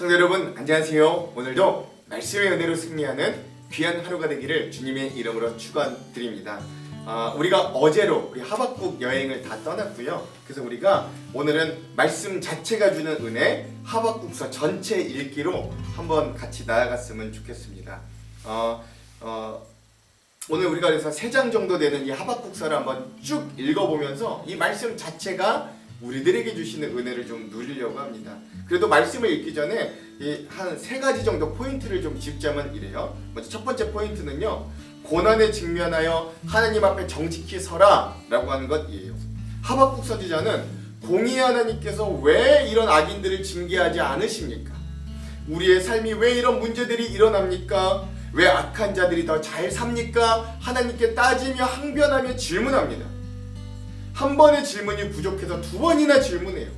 성도 여러분 안녕하세요. 오늘도 말씀의 은혜로 승리하는 귀한 하루가 되기를 주님의 이름으로 축원드립니다. 아, 우리가 어제로 우리 하박국 여행을 다 떠났고요. 그래서 우리가 오늘은 말씀 자체가 주는 은혜 하박국서 전체 읽기로 한번 같이 나아갔으면 좋겠습니다. 어, 어, 오늘 우리가 그래서 세 장 정도 되는 이 하박국서를 한번 쭉 읽어보면서 이 말씀 자체가 우리들에게 주시는 은혜를 좀 누리려고 합니다. 그래도 말씀을 읽기 전에 한 세 가지 정도 포인트를 좀 짚자면 이래요. 먼저 첫 번째 포인트는요. 고난에 직면하여 하나님 앞에 정직히 서라라고 하는 것이에요. 하박국 선지자는 공의 하나님께서 왜 이런 악인들을 징계하지 않으십니까? 우리의 삶이 왜 이런 문제들이 일어납니까? 왜 악한 자들이 더 잘 삽니까? 하나님께 따지며 항변하며 질문합니다. 한 번의 질문이 부족해서 두 번이나 질문해요.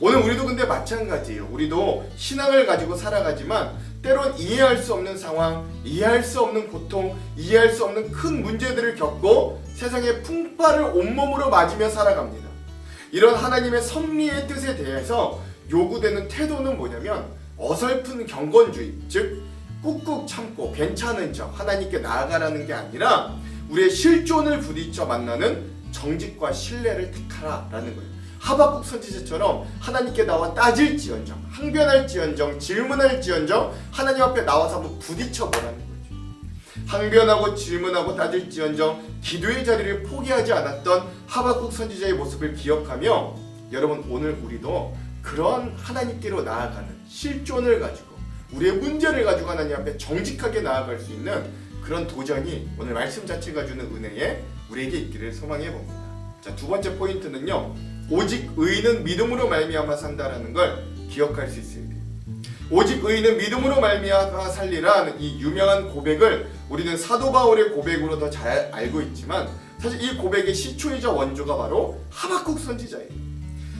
오늘 우리도 근데 마찬가지예요. 우리도 신앙을 가지고 살아가지만 때론 이해할 수 없는 상황, 이해할 수 없는 고통, 이해할 수 없는 큰 문제들을 겪고 세상의 풍파를 온몸으로 맞으며 살아갑니다. 이런 하나님의 섭리의 뜻에 대해서 요구되는 태도는 뭐냐면 어설픈 경건주의, 즉 꾹꾹 참고 괜찮은 척 하나님께 나아가라는 게 아니라 우리의 실존을 부딪혀 만나는 정직과 신뢰를 택하라라는 거예요. 하박국 선지자처럼 하나님께 나와 따질지언정, 항변할지언정, 질문할지언정 하나님 앞에 나와서 한번 부딪혀 보라는 거죠. 항변하고 질문하고 따질지언정 기도의 자리를 포기하지 않았던 하박국 선지자의 모습을 기억하며 여러분 오늘 우리도 그런 하나님께로 나아가는 실존을 가지고 우리의 문제를 가지고 하나님 앞에 정직하게 나아갈 수 있는 그런 도전이 오늘 말씀 자체가 주는 은혜에 우리에게 있기를 소망해 봅니다. 자, 두 번째 포인트는요. 오직 의인은 믿음으로 말미암아 산다라는 걸 기억할 수 있어야 돼요. 오직 의인은 믿음으로 말미암아 살리라는 이 유명한 고백을 우리는 사도 바울의 고백으로 더 잘 알고 있지만 사실 이 고백의 시초이자 원조가 바로 하박국 선지자예요.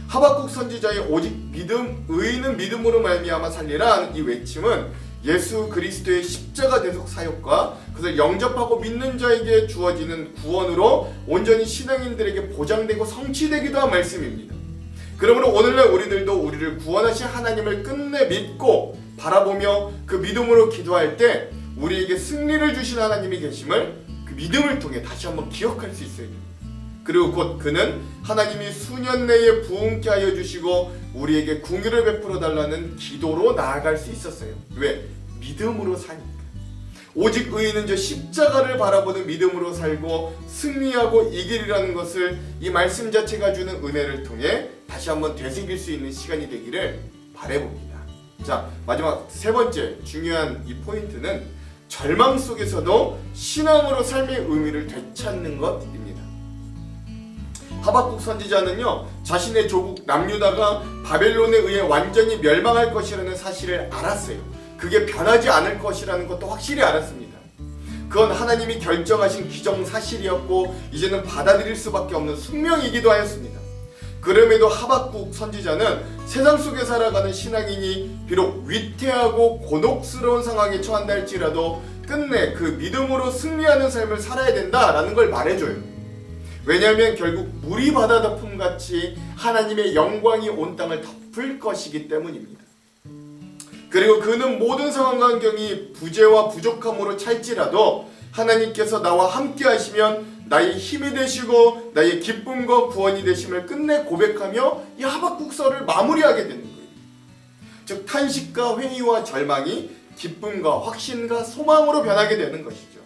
하박국 선지자의 오직 믿음 의인은 믿음으로 말미암아 살리라는 이 외침은 예수 그리스도의 십자가 대속 사역과 그것을 영접하고 믿는 자에게 주어지는 구원으로 온전히 신앙인들에게 보장되고 성취되기도 한 말씀입니다. 그러므로 오늘날 우리들도 우리를 구원하신 하나님을 끝내 믿고 바라보며 그 믿음으로 기도할 때 우리에게 승리를 주신 하나님이 계심을 그 믿음을 통해 다시 한번 기억할 수 있어야 됩니다. 그리고 곧 그는 하나님이 수년 내에 부흥케 하여 주시고 우리에게 궁유를 베풀어 달라는 기도로 나아갈 수 있었어요. 왜? 믿음으로 사니까. 오직 의인은 저 십자가를 바라보는 믿음으로 살고 승리하고 이길이라는 것을 이 말씀 자체가 주는 은혜를 통해 다시 한번 되새길 수 있는 시간이 되기를 바래봅니다. 자, 마지막 세 번째 중요한 이 포인트는 절망 속에서도 신앙으로 삶의 의미를 되찾는 것입니다. 하박국 선지자는요 자신의 조국 남유다가 바벨론에 의해 완전히 멸망할 것이라는 사실을 알았어요. 그게 변하지 않을 것이라는 것도 확실히 알았습니다. 그건 하나님이 결정하신 기정 사실이었고 이제는 받아들일 수밖에 없는 숙명이기도 하였습니다. 그럼에도 하박국 선지자는 세상 속에 살아가는 신앙인이 비록 위태하고 곤혹스러운 상황에 처한다 할지라도 끝내 그 믿음으로 승리하는 삶을 살아야 된다라는 걸 말해줘요. 왜냐하면 결국 물이 바다 덮음 같이 하나님의 영광이 온 땅을 덮을 것이기 때문입니다. 그리고 그는 모든 상황 환경이 부재와 부족함으로 찰지라도 하나님께서 나와 함께 하시면 나의 힘이 되시고 나의 기쁨과 구원이 되심을 끝내 고백하며 이 하박국서를 마무리하게 되는 거예요. 즉 탄식과 회의와 절망이 기쁨과 확신과 소망으로 변하게 되는 것이죠.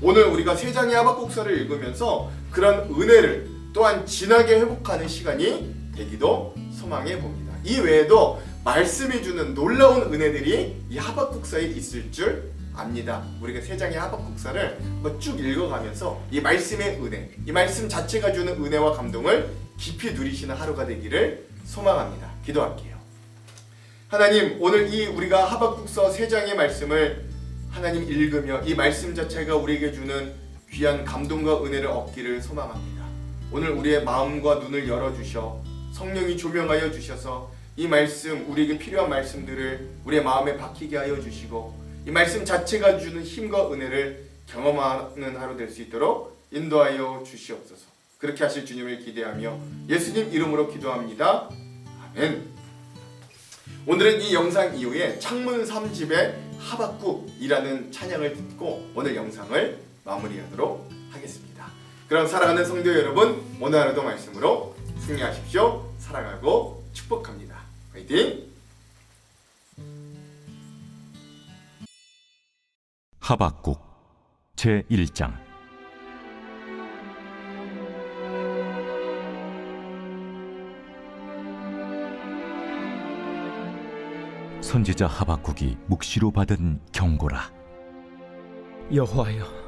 오늘 우리가 세 장의 하박국서를 읽으면서 그런 은혜를 또한 진하게 회복하는 시간이 되기도 소망해 봅니다. 이 외에도 말씀이 주는 놀라운 은혜들이 이 하박국서에 있을 줄 압니다. 우리가 세 장의 하박국서를 한번 쭉 읽어가면서 이 말씀의 은혜, 이 말씀 자체가 주는 은혜와 감동을 깊이 누리시는 하루가 되기를 소망합니다. 기도할게요. 하나님, 오늘 이 우리가 하박국서 세 장의 말씀을 하나님 읽으며 이 말씀 자체가 우리에게 주는 귀한 감동과 은혜를 얻기를 소망합니다. 오늘 우리의 마음과 눈을 열어 주셔 성령이 조명하여 주셔서 이 말씀 우리에게 필요한 말씀들을 우리의 마음에 박히게 하여 주시고 이 말씀 자체가 주는 힘과 은혜를 경험하는 하루 될 수 있도록 인도하여 주시옵소서. 그렇게 하실 주님을 기대하며 예수님 이름으로 기도합니다. 아멘. 오늘은 이 영상 이후에 창문 3집의 하박국이라는 찬양을 듣고 오늘 영상을 마무리하도록 하겠습니다. 그럼 사랑하는 성도 여러분, 오늘 하루도 말씀으로 승리하십시오. 사랑하고 축복합니다. 화이팅! 하박국 제 1장 선지자 하박국이 묵시로 받은 경고라 여호와여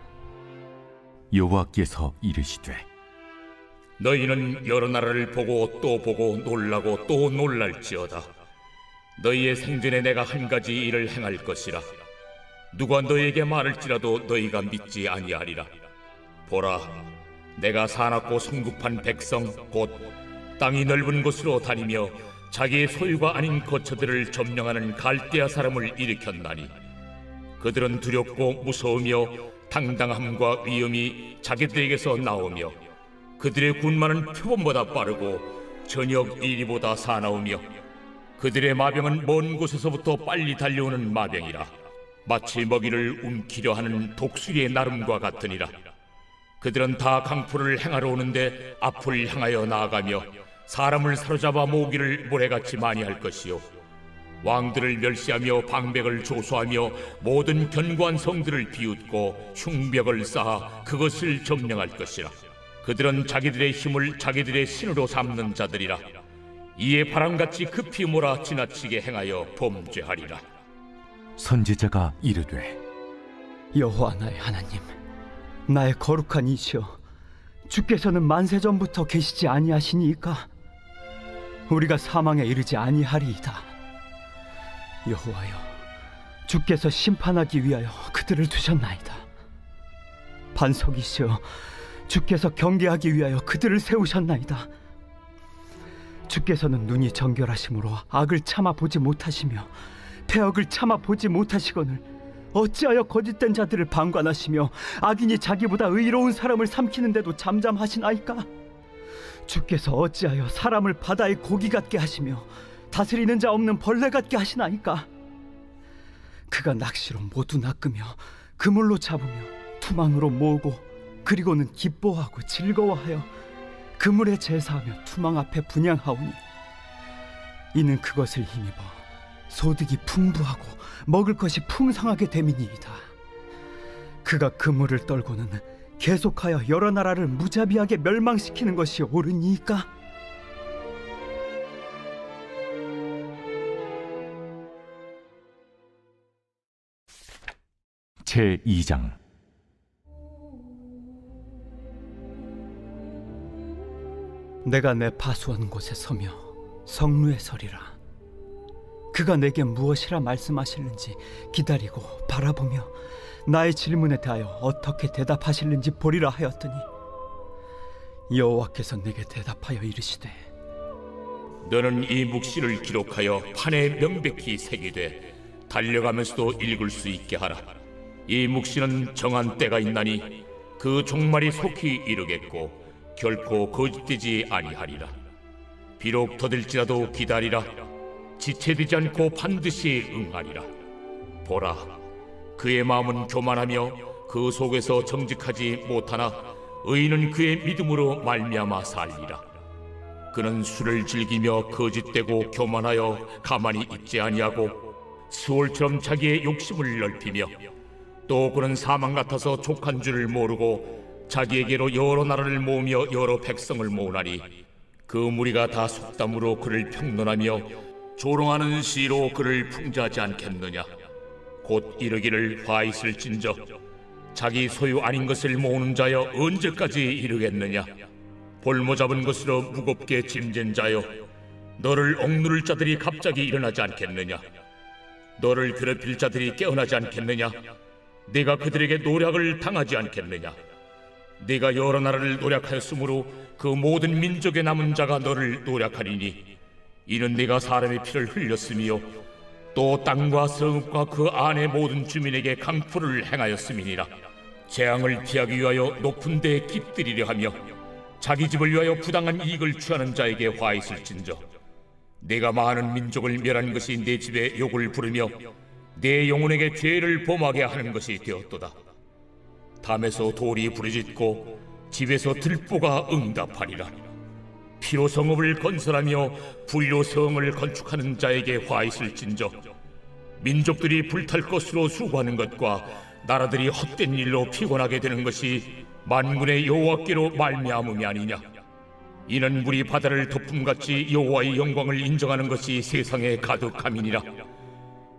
여호와께서 이르시되 너희는 여러 나라를 보고 또 보고 놀라고 또 놀랄지어다. 너희의 생전에 내가 한 가지 일을 행할 것이라. 누가 너희에게 말할지라도 너희가 믿지 아니하리라. 보라, 내가 사납고 성급한 백성 곧 땅이 넓은 곳으로 다니며 자기의 소유가 아닌 거처들을 점령하는 갈대아 사람을 일으켰나니 그들은 두렵고 무서우며 당당함과 위엄이 자기들에게서 나오며 그들의 군마는 표범보다 빠르고 저녁 이리보다 사나우며 그들의 마병은 먼 곳에서부터 빨리 달려오는 마병이라 마치 먹이를 움키려 하는 독수리의 나름과 같으니라. 그들은 다 강포를 행하러 오는데 앞을 향하여 나아가며 사람을 사로잡아 모으기를 모래같이 많이 할 것이요 왕들을 멸시하며 방백을 조소하며 모든 견고한 성들을 비웃고 흉벽을 쌓아 그것을 점령할 것이라. 그들은 자기들의 힘을 자기들의 신으로 삼는 자들이라. 이에 바람같이 급히 몰아 지나치게 행하여 범죄하리라. 선지자가 이르되 여호와 나의 하나님, 나의 거룩한 이시여, 주께서는 만세 전부터 계시지 아니하시니이까? 우리가 사망에 이르지 아니하리이다. 여호와여, 주께서 심판하기 위하여 그들을 두셨나이다. 반석이시여, 주께서 경계하기 위하여 그들을 세우셨나이다. 주께서는 눈이 정결하심으로 악을 참아 보지 못하시며 폐역을 참아 보지 못하시거늘 어찌하여 거짓된 자들을 방관하시며 악인이 자기보다 의로운 사람을 삼키는데도 잠잠하시나이까? 주께서 어찌하여 사람을 바다의 고기 같게 하시며 다스리는 자 없는 벌레 같게 하시나이까? 그가 낚시로 모두 낚으며 그물로 잡으며 투망으로 모으고 그리고는 기뻐하고 즐거워하여 그물에 제사하며 투망 앞에 분양하오니 이는 그것을 힘입어 소득이 풍부하고 먹을 것이 풍성하게 됨이니이다. 그가 그물을 떨고는 계속하여 여러 나라를 무자비하게 멸망시키는 것이 옳으니까? 제 2장 내가 내 파수한 곳에 서며 성루에 서리라. 그가 내게 무엇이라 말씀하실는지 기다리고 바라보며 나의 질문에 대하여 어떻게 대답하실는지 보리라 하였더니 여호와께서 내게 대답하여 이르시되 너는 이 묵시를 기록하여 판에 명백히 새기되 달려가면서도 읽을 수 있게 하라. 이 묵시는 정한 때가 있나니 그 종말이 속히 이르겠고 결코 거짓되지 아니하리라. 비록 더딜지라도 기다리라. 지체되지 않고 반드시 응하리라. 보라, 그의 마음은 교만하며 그 속에서 정직하지 못하나 의인은 그의 믿음으로 말미암아 살리라. 그는 술을 즐기며 거짓되고 교만하여 가만히 있지 아니하고 수월처럼 자기의 욕심을 넓히며 또 그는 사망 같아서 족한 줄을 모르고 자기에게로 여러 나라를 모으며 여러 백성을 모으나니 그 무리가 다 속담으로 그를 평론하며 조롱하는 시로 그를 풍자하지 않겠느냐? 곧 이르기를 화 있을진저 자기 소유 아닌 것을 모으는 자여 언제까지 이르겠느냐? 볼모 잡은 것으로 무겁게 짐진 자여 너를 억누를 자들이 갑자기 일어나지 않겠느냐? 너를 괴롭힐 자들이 깨어나지 않겠느냐? 네가 그들에게 노략을 당하지 않겠느냐? 네가 여러 나라를 노략하였으므로 그 모든 민족의 남은 자가 너를 노략하리니 이는 네가 사람의 피를 흘렸으며 또 땅과 성읍과 그 안의 모든 주민에게 강포를 행하였음이니라 재앙을 피하기 위하여 높은 데에 깃들이려 하며 자기 집을 위하여 부당한 이익을 취하는 자에게 화 있을진저 내가 많은 민족을 멸한 것이 내 집에 욕을 부르며 내 영혼에게 죄를 범하게 하는 것이 되었도다. 담에서 돌이 부르짖고 집에서 들보가 응답하리라. 피로 성읍을 건설하며 불로 성을 건축하는 자에게 화 있을진저 민족들이 불탈 것으로 수고하는 것과 나라들이 헛된 일로 피곤하게 되는 것이 만군의 여호와께로 말미암음이 아니냐. 이는 물이 바다를 덮음같이 여호와의 영광을 인정하는 것이 세상에 가득함이니라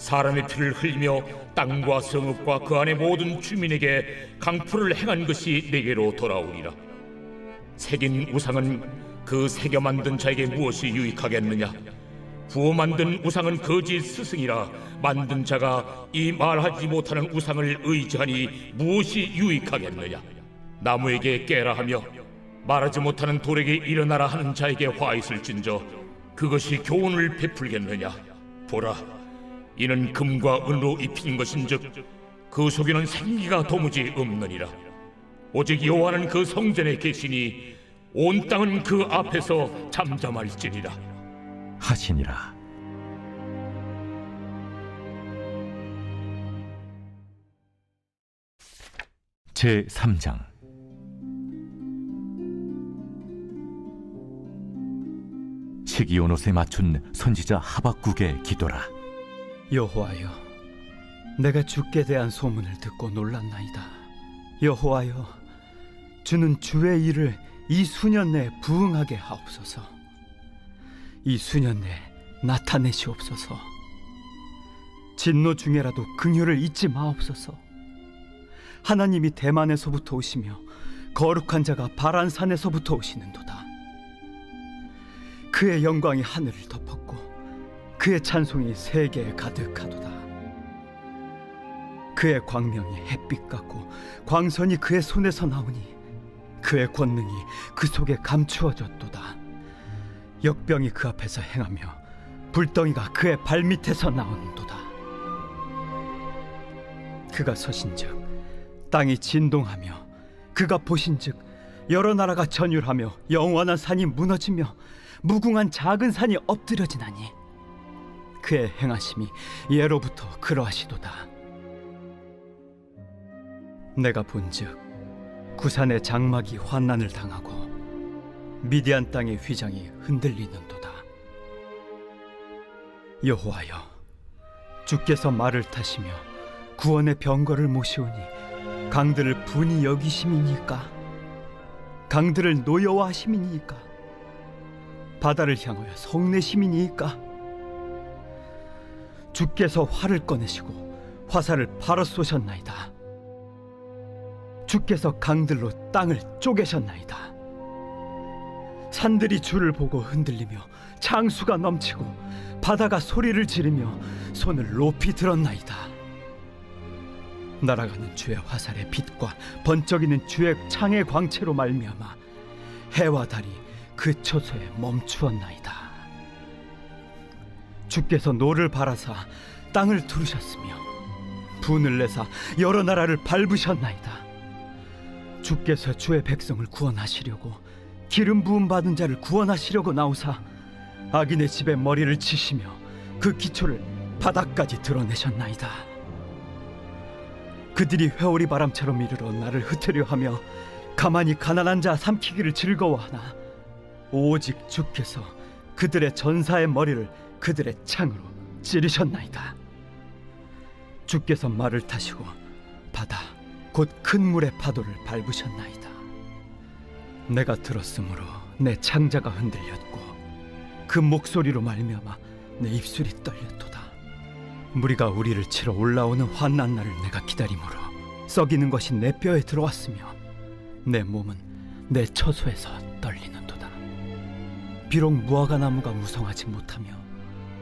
사람의 피를 흘리며 땅과 성읍과 그 안의 모든 주민에게 강포를 행한 것이 내게로 돌아오리라 새긴 우상은 그 새겨 만든 자에게 무엇이 유익하겠느냐? 부어 만든 우상은 거짓 스승이라 만든 자가 이 말하지 못하는 우상을 의지하니 무엇이 유익하겠느냐? 나무에게 깨라 하며 말하지 못하는 돌에게 일어나라 하는 자에게 화 있을진저 그것이 교훈을 베풀겠느냐? 보라, 이는 금과 은으로 입힌 것인즉 그 속에는 생기가 도무지 없느니라. 오직 여호와는 그 성전에 계시니 온 땅은 그 앞에서 잠잠할지니라. 하시니라 제 3장 시기온 옷에 맞춘 선지자 하박국의 기도라 여호와여, 내가 주께 대한 소문을 듣고 놀랐나이다. 여호와여, 주는 주의 일을 이 수년 내에 부응하게 하옵소서. 이 수년 내에 나타내시옵소서. 진노 중에라도 긍휼을 잊지 마옵소서. 하나님이 대만에서부터 오시며 거룩한 자가 바란 산에서부터 오시는도다. 그의 영광이 하늘을 덮었고 그의 찬송이 세계에 가득하도다. 그의 광명이 햇빛 같고 광선이 그의 손에서 나오니 그의 권능이 그 속에 감추어졌도다. 역병이 그 앞에서 행하며 불덩이가 그의 발밑에서 나오는도다. 그가 서신즉 땅이 진동하며 그가 보신즉 여러 나라가 전율하며 영원한 산이 무너지며 무궁한 작은 산이 엎드려지나니 그의 행하심이 예로부터 그러하시도다. 내가 본즉 구산의 장막이 환난을 당하고 미디안 땅의 휘장이 흔들리는도다. 여호와여, 주께서 말을 타시며 구원의 병거를 모시오니 강들을 분이 여기심이니까 강들을 노여워하심이니까 바다를 향하여 성내심이니까 주께서 활을 꺼내시고 화살을 바로 쏘셨나이다. 주께서 강들로 땅을 쪼개셨나이다. 산들이 주를 보고 흔들리며 창수가 넘치고 바다가 소리를 지르며 손을 높이 들었나이다. 날아가는 주의 화살의 빛과 번쩍이는 주의 창의 광채로 말미암아 해와 달이 그 처소에 멈추었나이다. 주께서 노를 바라사 땅을 두르셨으며 분을 내사 여러 나라를 밟으셨나이다. 주께서 주의 백성을 구원하시려고 기름 부음 받은 자를 구원하시려고 나오사 악인의 집에 머리를 치시며 그 기초를 바닥까지 드러내셨나이다. 그들이 회오리 바람처럼 이르러 나를 흩으려 하며 가만히 가난한 자 삼키기를 즐거워하나 오직 주께서 그들의 전사의 머리를 그들의 창으로 찌르셨나이다. 주께서 말을 타시고 바다 곧 큰 물의 파도를 밟으셨나이다. 내가 들었으므로 내 창자가 흔들렸고 그 목소리로 말미암아 내 입술이 떨렸도다. 무리가 우리를 치러 올라오는 환난 날을 내가 기다림으로 썩이는 것이 내 뼈에 들어왔으며 내 몸은 내 처소에서 떨리는도다. 비록 무화과 나무가 무성하지 못하며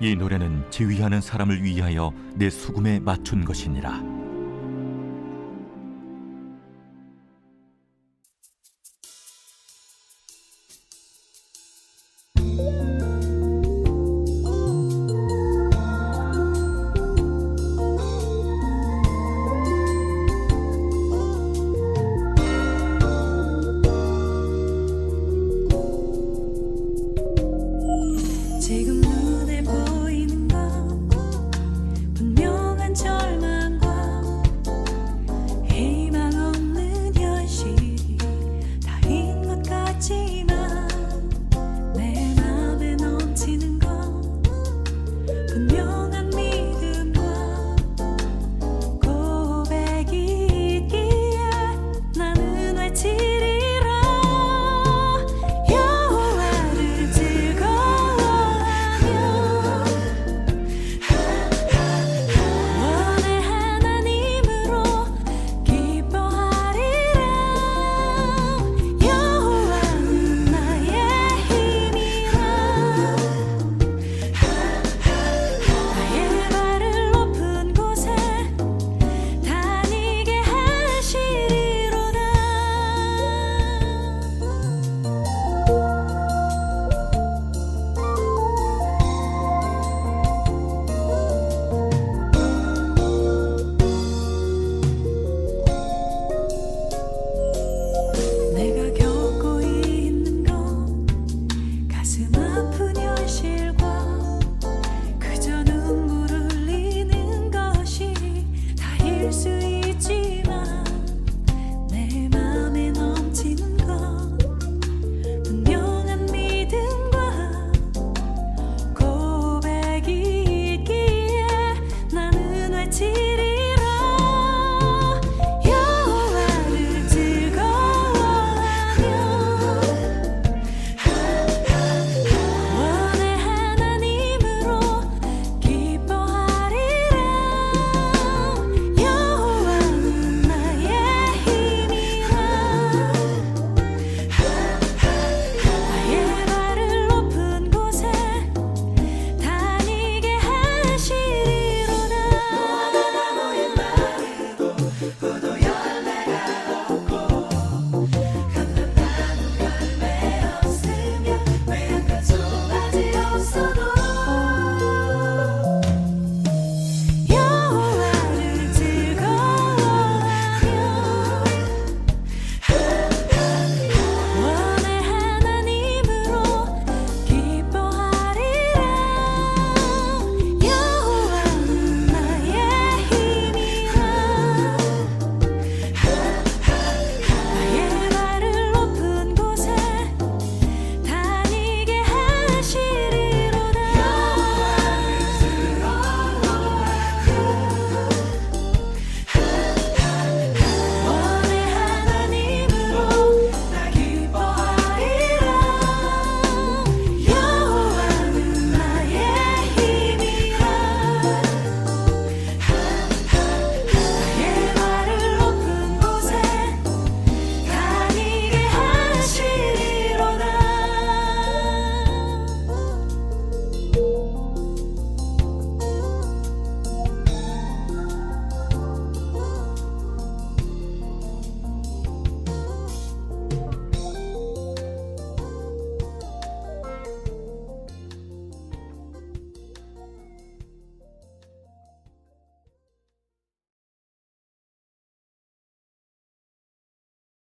이 노래는 지휘하는 사람을 위하여 내 수금에 맞춘 것이니라